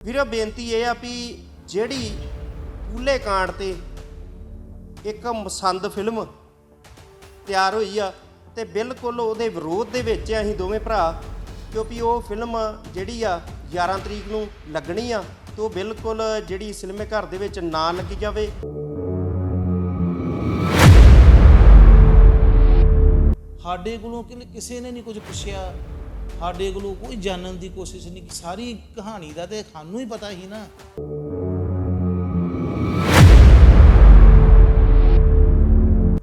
ਵੀਰੋ, ਬੇਨਤੀ ਇਹ ਆ ਵੀ ਜਿਹੜੀ ਪੂਲੇ ਕਾਂਡ ਤੇ ਇੱਕ ਮਸੰਦ ਫਿਲਮ ਤਿਆਰ ਹੋਈ ਆ ਤੇ ਬਿਲਕੁਲ ਉਹਦੇ ਵਿਰੋਧ ਦੇ ਵਿੱਚ ਆ ਅਸੀਂ ਦੋਵੇਂ ਭਰਾ, ਕਿਉਂਕਿ ਉਹ ਫਿਲਮ ਜਿਹੜੀ ਆ 11 ਤਰੀਕ ਨੂੰ ਲੱਗਣੀ ਆ, ਤੇ ਉਹ ਬਿਲਕੁਲ ਜਿਹੜੀ ਸਿਨੇਮੇ ਘਰ ਦੇ ਵਿੱਚ ਨਾ ਲੱਗੀ ਜਾਵੇ। ਸਾਡੇ ਕੋਲੋਂ ਕਿ ਕਿਸੇ ਨੇ ਨਹੀਂ ਕੁਝ ਪੁੱਛਿਆ। ਸਾਡੇ ਕੋਲੋਂ ਕੋਈ ਜਾਣਨ ਦੀ ਕੋਸ਼ਿਸ਼ ਨਹੀਂ ਕੀਤੀ। ਸਾਰੀ ਕਹਾਣੀ ਦਾ ਤੇ ਸਾਨੂੰ ਹੀ ਪਤਾ ਸੀ ਨਾ।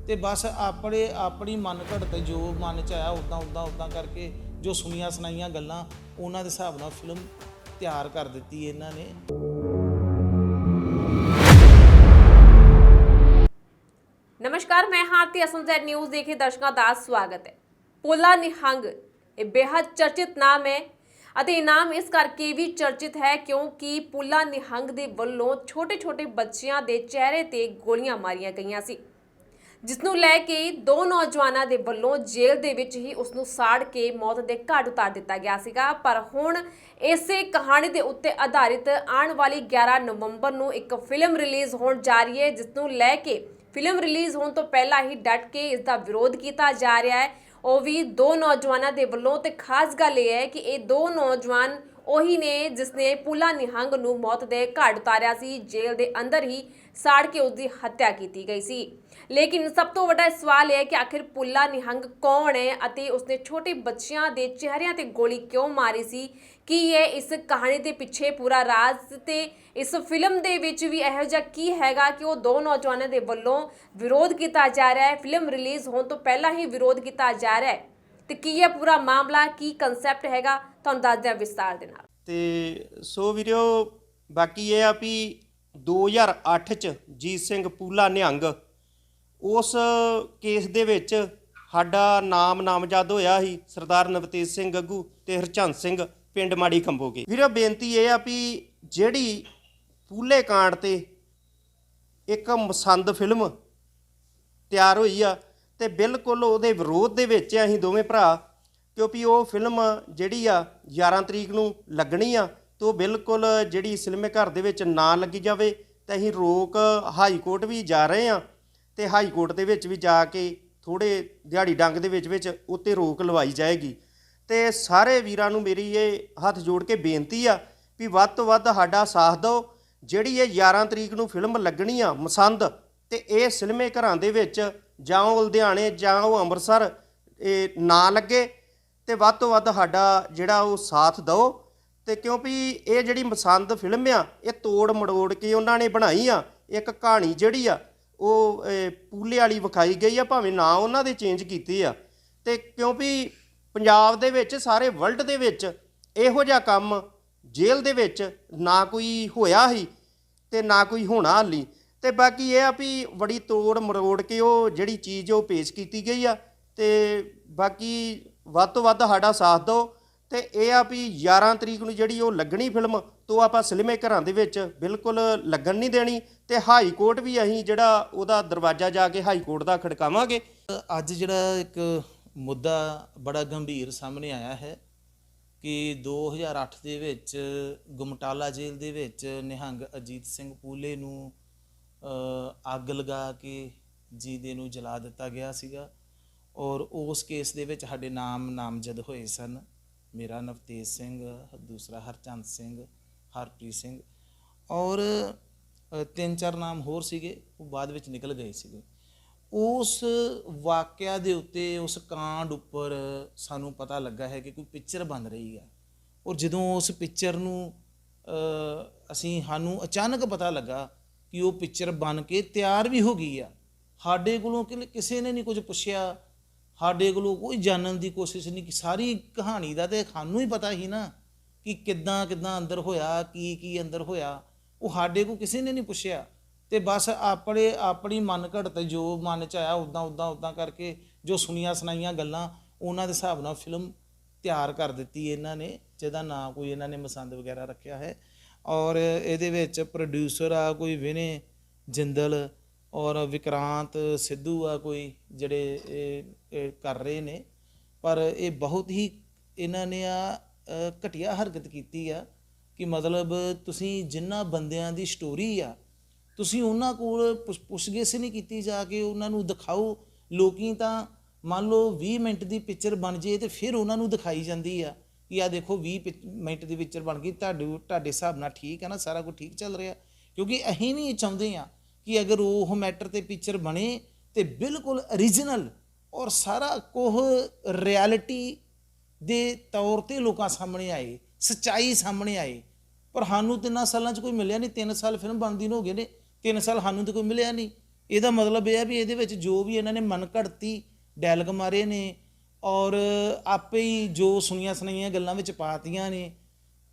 ਤੇ ਬਸ ਆਪਣੇ, ਆਪਣੀ ਮਨ ਘੜਤ ਜੋ ਮਨ ਚ ਆਇਆ ਉਦਾਂ ਉਦਾਂ ਉਦਾਂ ਕਰਕੇ ਜੋ ਸੁਣੀਆਂ ਸੁਣਾਈਆਂ ਗੱਲਾਂ, ਉਹਨਾਂ ਦੇ ਹਿਸਾਬ ਨਾਲ ਫਿਲਮ ਤਿਆਰ ਕਰ ਦਿੱਤੀ ਇਹਨਾਂ ਨੇ। ਨਮਸਕਾਰ, ਮੈਂ ਹਾਰਤੀ ਅਸਮਜ਼ੈਡ ਨਿਊਜ਼ ਦੇਖੇ ਦਰਸ਼ਕਾਂ ਦਾ ਸਵਾਗਤ ਹੈ। ਪੋਲਾ ਨਿਹੰਗ ਇਹ ਬੇहद ਚਰਚਿਤ ਨਾਮ ਹੈ ਅਤੇ ਇਹ ਨਾਮ ਇਸ ਕਰਕੇ ਵੀ ਚਰਚਿਤ ਹੈ ਕਿਉਂਕਿ ਪੋਲਾ ਨਿਹੰਗ ਦੇ ਵੱਲੋਂ ਛੋਟੇ-ਛੋਟੇ ਬੱਚਿਆਂ ਦੇ ਚਿਹਰੇ ਤੇ ਗੋਲੀਆਂ ਮਾਰੀਆਂ ਗਈਆਂ ਸੀ ਜਿਸ ਨੂੰ ਲੈ ਕੇ ਦੋ ਨੌਜਵਾਨਾਂ ਦੇ ਵੱਲੋਂ ਜੇਲ੍ਹ ਦੇ ਵਿੱਚ ਹੀ ਉਸ ਨੂੰ ਸਾੜ ਕੇ ਮੌਤ ਦੇ ਘਾਟ ਉਤਾਰ ਦਿੱਤਾ ਗਿਆ ਸੀਗਾ। ਪਰ ਹੁਣ ਇਸੇ ਕਹਾਣੀ ਦੇ ਉੱਤੇ ਆਧਾਰਿਤ ਆਉਣ ਵਾਲੀ 11 ਨਵੰਬਰ ਨੂੰ ਇੱਕ ਫਿਲਮ ਰਿਲੀਜ਼ ਹੋਣ ਜਾ ਰਹੀ ਹੈ ਜਿਸ ਨੂੰ ਲੈ ਕੇ ਫਿਲਮ ਰਿਲੀਜ਼ ਹੋਣ ਤੋਂ ਪਹਿਲਾਂ ਹੀ ਡਟ ਕੇ ਇਸ ਦਾ ਵਿਰੋਧ ਕੀਤਾ ਜਾ ਰਿਹਾ ਹੈ। ਉਹ ਵੀ ਦੋ ਨੌਜਵਾਨਾਂ ਦੇ ਵੱਲੋਂ ਤੇ ਖਾਸ ਗੱਲ ਇਹ ਹੈ ਕਿ ਇਹ ਦੋ ਨੌਜਵਾਨ ਉਹੀ ਨੇ ਜਿਸ ਨੇ ਪੁਲਾ ਨਿਹੰਗ ਨੂੰ ਮੌਤ ਦੇ ਘਾਟ ਉਤਾਰਿਆ ਸੀ, ਜੇਲ੍ਹ ਦੇ ਅੰਦਰ ਹੀ ਸਾੜ ਕੇ ਉਸ ਦੀ ਹੱਤਿਆ ਕੀਤੀ ਗਈ ਸੀ। ਲੇਕਿਨ ਸਭ ਤੋਂ ਵੱਡਾ ਸਵਾਲ ਇਹ ਹੈ ਕਿ ਆਖਿਰ ਪੁੱਲਾ ਨਿਹੰਗ ਕੌਣ ਹੈ ਅਤੇ ਉਸਨੇ ਛੋਟੇ ਬੱਚਿਆਂ ਦੇ ਚਿਹਰਿਆਂ ਤੇ ਗੋਲੀ ਕਿਉਂ ਮਾਰੀ ਸੀ? ਕੀ ਹੈ ਇਸ ਕਹਾਣੀ ਦੇ ਪਿੱਛੇ ਪੂਰਾ ਰਾਜ਼ ਤੇ ਇਸ ਫਿਲਮ ਦੇ ਵਿੱਚ ਵੀ ਇਹੋ ਜਿਹਾ ਕੀ ਹੈਗਾ ਕਿ ਉਹ ਦੋ ਨੌਜਵਾਨਾਂ ਦੇ ਵੱਲੋਂ ਵਿਰੋਧ ਕੀਤਾ ਜਾ ਰਿਹਾ ਹੈ? ਫਿਲਮ ਰਿਲੀਜ਼ ਹੋਣ ਤੋਂ ਪਹਿਲਾਂ ਹੀ ਵਿਰੋਧ ਕੀਤਾ ਜਾ ਰਿਹਾ ਹੈ। ਤੇ ਕੀ ਹੈ ਪੂਰਾ ਮਾਮਲਾ, ਕੀ ਕਨਸੈਪਟ ਹੈਗਾ? ਤੁਹਾਨੂੰ ਦੱਸਦੇ ਹਾਂ ਵਿਸਤਾਰ ਦੇ ਨਾਲ। ਤੇ ਸੋ ਵੀਰੋ, ਬਾਕੀ ਇਹ ਆ ਵੀ 2008 ਚ ਜੀਤ ਸਿੰਘ ਪੂਲਾ ਨਿਹੰਗ, ਉਸ ਕੇਸ ਦੇ ਵਿੱਚ ਸਾਡਾ ਨਾਮ ਨਾਮਜ਼ਦ ਹੋਇਆ ਸੀ ਸਰਦਾਰ ਨਵਤੇਜ ਸਿੰਘ ਗੱਗੂ ਤੇ ਹਰਚੰਦ ਸਿੰਘ। ਪਿੰਡ ਮਾੜੀ ਖੰਬੋਗੇ ਵੀਰੋ, ਬੇਨਤੀ ਇਹ ਆ ਵੀ ਜਿਹੜੀ ਪੂਲੇ ਕਾਂਡ ਤੇ ਇੱਕ ਮਸੰਦ ਫਿਲਮ ਤਿਆਰ ਹੋਈ ਆ ਤੇ ਬਿਲਕੁਲ ਉਹਦੇ ਵਿਰੋਧ ਦੇ ਵਿੱਚ ਅਸੀਂ ਦੋਵੇਂ ਭਰਾ, ਕਿਉਂਕਿ ਉਹ ਫਿਲਮ ਜਿਹੜੀ ਆ 11 ਤਰੀਕ ਨੂੰ ਲੱਗਣੀ ਆ, ਤੇ ਉਹ ਬਿਲਕੁਲ ਜਿਹੜੀ ਸਿਨੇਮੇ ਘਰ ਦੇ ਵਿੱਚ ਨਾ ਲੱਗੀ ਜਾਵੇ, ਤੇ ਅਸੀਂ ਰੋਕ ਹਾਈ ਕੋਰਟ ਵੀ ਜਾ ਰਹੇ ਆ, ਤੇ ਹਾਈ ਕੋਰਟ ਦੇ ਵਿੱਚ ਵੀ ਜਾ ਕੇ ਥੋੜੇ ਦਿਹਾੜੀ ਡੰਗ ਦੇ ਵਿੱਚ ਵਿੱਚ ਉੱਤੇ ਰੋਕ ਲਵਾਈ ਜਾਏਗੀ। ਤੇ ਸਾਰੇ ਵੀਰਾਂ ਨੂੰ ਮੇਰੀ ਇਹ ਹੱਥ ਜੋੜ ਕੇ ਬੇਨਤੀ ਆ ਵੀ ਵੱਧ ਤੋਂ ਵੱਧ ਸਾਡਾ ਸਾਥ ਦਿਓ। ਜਿਹੜੀ ਇਹ 11 ਤਰੀਕ ਨੂੰ ਫਿਲਮ ਲੱਗਣੀ ਆ ਮਸੰਦ ਤੇ ਇਹ ਸਿਨੇਮੇ ਘਰਾਂ ਦੇ ਵਿੱਚ ਜਾਂ ਉਹ ਲੁਧਿਆਣੇ ਜਾਂ ਉਹ ਅੰਮ੍ਰਿਤਸਰ, ਇਹ ਨਾ ਲੱਗੇ ਤੇ ਵੱਧ ਤੋਂ ਵੱਧ ਸਾਡਾ ਜਿਹੜਾ ਉਹ ਸਾਥ ਦਿਓ। ਤੇ ਕਿਉਂਕਿ ਇਹ ਜਿਹੜੀ ਮਸੰਦ ਫਿਲਮ ਆ, ਇਹ ਤੋੜ ਮੜੋੜ ਕੇ ਉਹਨਾਂ ਨੇ ਬਣਾਈ ਆ। ਇੱਕ ਕਹਾਣੀ ਜਿਹੜੀ ਆ, ਉਹ ਪੂਲੇ ਵਾਲੀ ਵਿਖਾਈ ਗਈ ਆ, ਭਾਵੇਂ ਨਾਂ ਉਹਨਾਂ ਦੇ ਚੇਂਜ ਕੀਤੇ ਆ। ਤੇ ਕਿਉਂਕਿ ਪੰਜਾਬ ਦੇ ਵਿੱਚ, ਸਾਰੇ ਵਰਲਡ ਦੇ ਵਿੱਚ ਇਹੋ ਜਿਹਾ ਕੰਮ ਜੇਲ੍ਹ ਦੇ ਵਿੱਚ ਨਾ ਕੋਈ ਹੋਇਆ ਹੀ ਤੇ ਨਾ ਕੋਈ ਹੋਣਾ ਹਾਲੀ। ਤੇ ਬਾਕੀ ਇਹ ਆ ਵੀ ਬੜੀ ਤੋੜ ਮਰੋੜ ਕੇ ਉਹ ਜਿਹੜੀ ਚੀਜ਼ ਉਹ ਪੇਸ਼ ਕੀਤੀ ਗਈ ਆ ਤੇ ਬਾਕੀ ਵੱਧ ਤੋਂ ਵੱਧ ਸਾਡਾ ਸਾਥ ਦਿਓ ਤੇ ਇਹ ਆ ਵੀ 11 ਤਰੀਕ ਨੂੰ ਜਿਹੜੀ ਉਹ ਲੱਗਣੀ ਫਿਲਮ, ਤੋਂ ਆਪਾਂ ਸਿਨੇਮੇ ਘਰਾਂ ਦੇ ਵਿੱਚ ਬਿਲਕੁਲ ਲੱਗਣ ਨਹੀਂ ਦੇਣੀ ਤੇ ਹਾਈ ਕੋਰਟ ਵੀ ਅਸੀਂ ਜਿਹੜਾ ਉਹਦਾ ਦਰਵਾਜ਼ਾ ਜਾ ਕੇ ਹਾਈ ਕੋਰਟ ਦਾ ਖੜਕਾਵਾਂਗੇ। ਅੱਜ ਜਿਹੜਾ ਇੱਕ ਮੁੱਦਾ ਬੜਾ ਗੰਭੀਰ ਸਾਹਮਣੇ ਆਇਆ ਹੈ ਕਿ 2008 ਦੇ ਵਿੱਚ ਗੁਮਟਾਲਾ ਜੇਲ੍ਹ ਦੇ ਵਿੱਚ ਨਿਹੰਗ ਅਜੀਤ ਸਿੰਘ ਪੂਲੇ ਨੂੰ ਅੱਗ ਲਗਾ ਕੇ ਜੀਦੇ ਨੂੰ ਜਲਾ ਦਿੱਤਾ ਗਿਆ ਸੀਗਾ ਔਰ ਉਸ ਕੇਸ ਦੇ ਵਿੱਚ ਸਾਡੇ ਨਾਮ ਨਾਮਜ਼ਦ ਹੋਏ ਸਨ। ਮੇਰਾ ਨਵਤੇਜ ਸਿੰਘ, ਦੂਸਰਾ ਹਰਚੰਦ ਸਿੰਘ, ਹਰਪ੍ਰੀਤ ਸਿੰਘ ਔਰ ਤਿੰਨ ਚਾਰ ਨਾਮ ਹੋਰ ਸੀਗੇ, ਉਹ ਬਾਅਦ ਵਿੱਚ ਨਿਕਲ ਗਏ ਸੀਗੇ। ਉਸ ਵਾਕਿਆ ਦੇ ਉੱਤੇ, ਉਸ ਕਾਂਡ ਉੱਪਰ ਸਾਨੂੰ ਪਤਾ ਲੱਗਾ ਹੈ ਕਿ ਕੋਈ ਪਿਕਚਰ ਬਣ ਰਹੀ ਹੈ। ਔਰ ਜਦੋਂ ਉਸ ਪਿਕਚਰ ਨੂੰ ਅਸੀਂ ਸਾਨੂੰ ਅਚਾਨਕ ਪਤਾ ਲੱਗਾ ਕਿ ਉਹ ਪਿਕਚਰ ਬਣ ਕੇ ਤਿਆਰ ਵੀ ਹੋ ਗਈ ਆ। ਸਾਡੇ ਕੋਲੋਂ ਕਿ ਕਿਸੇ ਨੇ ਨਹੀਂ ਕੁਝ ਪੁੱਛਿਆ। ਸਾਡੇ ਕੋਲੋਂ ਕੋਈ ਜਾਣਨ ਦੀ ਕੋਸ਼ਿਸ਼ ਨਹੀਂ ਕਿ ਸਾਰੀ ਕਹਾਣੀ ਦਾ ਤੇ ਸਾਨੂੰ ਹੀ ਪਤਾ ਹੀ ਨਾ ਕਿ ਕਿੱਦਾਂ ਕਿੱਦਾਂ ਅੰਦਰ ਹੋਇਆ ਕੀ ਕੀ ਅੰਦਰ ਹੋਇਆ। ਉਹ ਸਾਡੇ ਕੋਲ ਕਿਸੇ ਨੇ ਨਹੀਂ ਪੁੱਛਿਆ। ਤੇ ਬਸ ਆਪਣੇ ਆਪਣੀ ਮਨ ਘੜਤ ਜੋ ਮਨ ਚ ਆਇਆ ਉਦਾਂ ਉਦਾਂ ਉਦਾਂ ਕਰਕੇ ਜੋ ਸੁਣੀਆਂ ਸੁਣਾਈਆਂ ਗੱਲਾਂ ਉਹਨਾਂ ਦੇ ਹਿਸਾਬ ਨਾਲ ਫਿਲਮ ਤਿਆਰ ਕਰ ਦਿੱਤੀ ਇਹਨਾਂ ਨੇ ਜਿਹਦਾ ਨਾਂ ਕੋਈ ਇਹਨਾਂ ਨੇ ਮਸੰਦ ਵਗੈਰਾ ਰੱਖਿਆ ਹੈ। ਔਰ ਇਹਦੇ ਵਿੱਚ ਪ੍ਰੋਡਿਊਸਰ ਆ ਕੋਈ ਵਿਨੇ ਜਿੰਦਲ ਔਰ ਵਿਕਰਾਂਤ ਸਿੱਧੂ ਆ ਕੋਈ ਜਿਹੜੇ ਕਰ ਰਹੇ ਨੇ। ਪਰ ਇਹ ਬਹੁਤ ਹੀ ਇਹਨਾਂ ਨੇ ਆ ਅ, ਘਟੀਆ ਹਰਕਤ ਕੀਤੀ ਆ ਕਿ ਮਤਲਬ ਤੁਸੀਂ ਜਿੰਨਾ ਬੰਦਿਆਂ ਦੀ ਸਟੋਰੀ ਆ ਤੁਸੀਂ ਉਹਨਾਂ ਕੋਲ ਪੁੱਛਗਿੱਛ ਨਹੀਂ ਕੀਤੀ ਜਾ ਕੇ ਉਹਨਾਂ ਨੂੰ ਦਿਖਾਓ। ਲੋਕੀ ਤਾਂ ਮੰਨ ਲਓ 20 ਮਿੰਟ ਦੀ ਪਿਕਚਰ ਬਣ ਜੇ ਤੇ ਫਿਰ ਉਹਨਾਂ ਨੂੰ ਦਿਖਾਈ ਜਾਂਦੀ ਆ ਕਿ ਆ ਦੇਖੋ 20 ਪਿਕ- ਮਿੰਟ ਦੀ ਪਿਕਚਰ ਬਣ ਗਈ, ਤੁਹਾਡੇ ਤੁਹਾਡੇ ਹਿਸਾਬ ਨਾਲ ਠੀਕ ਹੈ ਨਾ, ਸਾਰਾ ਕੁਝ ਠੀਕ ਚੱਲ ਰਿਹਾ। ਕਿਉਂਕਿ ਅਸੀਂ ਵੀ ਇਹ ਚਾਹੁੰਦੇ ਆ ਕਿ ਅਗਰ ਉਹ ਮੈਟਰ ਤੇ ਪਿਕਚਰ ਬਣੇ ਤੇ ਬਿਲਕੁਲ origignal ਔਰ ਸਾਰਾ ਕੁਝ ਰਿਐਲਿਟੀ ਦੇ ਤੌਰ ਤੇ ਲੋਕਾਂ ਸਾਹਮਣੇ ਆਏ, ਸਚਾਈ ਸਾਹਮਣੇ ਆਏ। ਪਰ ਸਾਨੂੰ ਤਿੰਨਾਂ ਸਾਲਾਂ 'ਚ ਕੋਈ ਮਿਲਿਆ ਨਹੀਂ, ਤਿੰਨ ਸਾਲ ਫਿਲਮ ਬਣਦੀ ਨੂੰ ਹੋ ਗਏ ਨੇ। ਤਿੰਨ ਸਾਲ ਸਾਨੂੰ ਤਾਂ ਕੋਈ ਮਿਲਿਆ ਨਹੀਂ। ਇਹਦਾ ਮਤਲਬ ਇਹ ਹੈ ਵੀ ਇਹਦੇ ਵਿੱਚ ਜੋ ਵੀ ਇਹਨਾਂ ਨੇ ਮਨ ਘੜਤੀ ਡੈਲਗ ਮਾਰੇ ਨੇ ਔਰ ਆਪੇ ਹੀ ਜੋ ਸੁਣੀਆਂ ਸੁਣਾਈਆਂ ਗੱਲਾਂ ਵਿੱਚ ਪਾਤੀਆਂ ਨੇ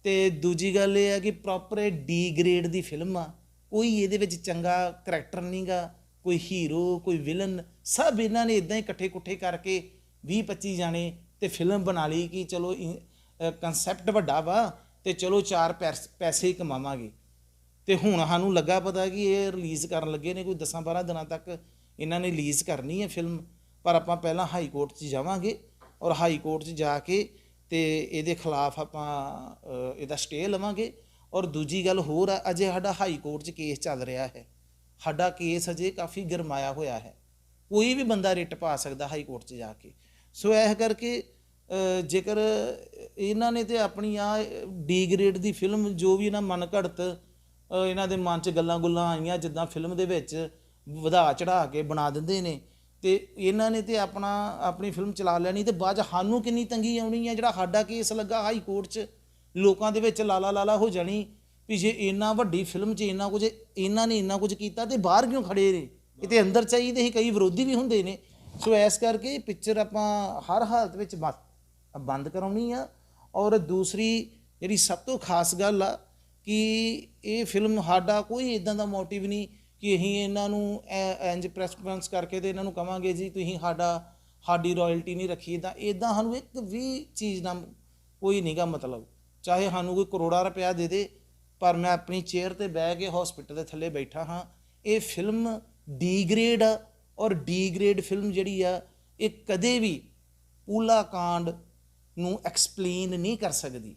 ਤੇ ਦੂਜੀ ਗੱਲ ਇਹ ਹੈ ਕਿ ਪ੍ਰੋਪਰ ਇਹ ਡੀ ਗ੍ਰੇਡ ਦੀ ਫਿਲਮ ਆ। ਕੋਈ ਇਹਦੇ ਵਿੱਚ ਚੰਗਾ ਕਰੈਕਟਰ ਨਹੀਂਗਾ, ਕੋਈ ਹੀਰੋ ਕੋਈ ਵਿਲਨ ਸਭ ਇਹਨਾਂ ਨੇ ਇਦਾਂ ਹੀ ਇਕੱਠੇ ਕੁੱਠੇ ਕਰਕੇ 20 25 ਜਾਣੇ ਤੇ ਫਿਲਮ ਬਣਾ ਲਈ ਕਿ ਚਲੋ ਕਨਸੈਪਟ ਵੱਡਾ ਵਾ ਤੇ ਚਲੋ ਚਾਰ ਪੈਸ- ਪੈਸੇ ਹੀ ਕਮਾਵਾਂਗੇ। ਤੇ ਹੁਣ ਸਾਨੂੰ ਲੱਗਾ ਪਤਾ ਕਿ ਇਹ ਰਿਲੀਜ਼ ਕਰਨ ਲੱਗੇ ਨੇ, ਕੋਈ 10 12 ਦਿਨਾਂ ਤੱਕ ਇਹਨਾਂ ਨੇ ਰਿਲੀਜ਼ ਕਰਨੀ ਹੈ ਫਿਲਮ ਪਰ ਆਪਾਂ ਪਹਿਲਾਂ ਹਾਈ ਕੋਰਟ 'ਚ ਜਾਵਾਂਗੇ ਔਰ ਹਾਈ ਕੋਰਟ 'ਚ ਜਾ ਕੇ ਤੇ ਇਹਦੇ ਖਿਲਾਫ ਆਪਾਂ ਇਹਦਾ ਸਟੇ ਲਵਾਂਗੇ। ਔਰ ਦੂਜੀ ਗੱਲ ਹੋਰ ਆ, ਅਜੇ ਸਾਡਾ ਹਾਈ ਕੋਰਟ 'ਚ ਕੇਸ ਚੱਲ ਰਿਹਾ ਹੈ। ਸਾਡਾ ਕੇਸ ਅਜੇ ਕਾਫੀ ਗਰਮਾਇਆ ਹੋਇਆ ਹੈ। ਕੋਈ ਵੀ ਬੰਦਾ ਰਿਟ ਪਾ ਸਕਦਾ ਹਾਈ ਕੋਰਟ 'ਚ ਜਾ ਕੇ। ਸੋ ਇਹ ਕਰਕੇ ਜੇਕਰ ਇਹਨਾਂ ਨੇ ਤੇ ਆਪਣੀ ਆ ਡੀ ਗ੍ਰੇਡ ਦੀ ਫਿਲਮ ਜੋ ਵੀ ਇਹਨਾਂ ਮਨ ਘੜਤ ਇਹਨਾਂ ਦੇ ਮਨ 'ਚ ਗੱਲਾਂ ਗੁੱਲਾਂ ਆਈਆਂ, ਜਿੱਦਾਂ ਫਿਲਮ ਦੇ ਵਿੱਚ ਵਧਾ ਚੜਾ ਕੇ ਬਣਾ ਦਿੰਦੇ ਨੇ। ਤੇ ਇਹਨਾਂ ਨੇ ਤੇ ਆਪਣਾ, ਆਪਣੀ ਫਿਲਮ ਚਲਾ ਲੈਣੀ ਤੇ ਬਾਅਦ 'ਚ ਸਾਨੂੰ ਕਿੰਨੀ ਤੰਗੀ ਆਉਣੀ ਹੈ ਜਿਹੜਾ ਸਾਡਾ ਕੇਸ ਲੱਗਾ ਹਾਈ ਕੋਰਟ 'ਚ, ਲੋਕਾਂ ਦੇ ਵਿੱਚ ਲਾਲਾ ਲਾਲਾ ਹੋ ਜਾਣੀ ਵੀ ਜੇ ਇੰਨਾ ਵੱਡੀ ਫਿਲਮ 'ਚ ਇੰਨਾ ਕੁਝ, ਇਹਨਾਂ ਨੇ ਇੰਨਾ ਕੁਝ ਕੀਤਾ ਤੇ ਬਾਹਰ ਕਿਉਂ ਖੜੇ ਨੇ? ਕਿਤੇ ਅੰਦਰ ਚਾਹੀਦੇ ਹੀ ਕਈ ਵਿਰੋਧੀ ਵੀ ਹੁੰਦੇ ਨੇ। ਸੋ ਐਸ ਕਰਕੇ ਪਿਕਚਰ ਆਪਾਂ ਹਰ ਹਾਲਤ ਵਿੱਚ ਬੰਦ ਕਰਾਉਣੀ ਆ। ਔਰ ਦੂਸਰੀ ਜਿਹੜੀ ਸਭ ਤੋਂ ਖਾਸ ਗੱਲ ਆ ਕਿ ਇਹ ਫਿਲਮ ਸਾਡਾ ਕੋਈ ਇਦਾਂ ਦਾ ਮੋਟਿਵ ਨਹੀਂ ਕਿ ਅਸੀਂ ਇਹਨਾਂ ਨੂੰ ਐ- ਇੰਜ ਪ੍ਰੈਸਪੈਂਸ ਕਰਕੇ ਤੇ ਇਹਨਾਂ ਨੂੰ ਕਵਾਂਗੇ ਜੀ ਤੁਸੀਂ ਸਾਡਾ, ਸਾਡੀ ਰਾਇਲਟੀ ਨਹੀਂ ਰੱਖੀ ਇਦਾਂ ਇਦਾਂ ਸਾਨੂੰ ਇੱਕ ਵੀ ਚੀਜ਼ ਦਾ ਕੋਈ ਨਹੀਂਗਾ ਮਤਲਬ। ਚਾਹੇ ਸਾਨੂੰ ਕੋਈ ਕਰੋੜਾ ਰੁਪਇਆ ਦੇ ਦੇ, ਪਰ ਮੈਂ ਆਪਣੀ ਚੇਅਰ ਤੇ ਬਹਿ ਕੇ ਹਸਪੀਟਲ ਦੇ ਥੱਲੇ ਬੈਠਾ ਹਾਂ। ਇਹ ਫਿਲਮ ਡੀ ਗ੍ਰੇਡ ਆ ਔਰ ਡੀ ਗ੍ਰੇਡ ਫਿਲਮ ਜਿਹੜੀ ਆ, ਇਹ ਕਦੇ ਵੀ ਪੂਲਾ ਕਾਂਡ ਨੂੰ ਐਕਸਪਲੇਨ ਨਹੀਂ ਕਰ ਸਕਦੀ।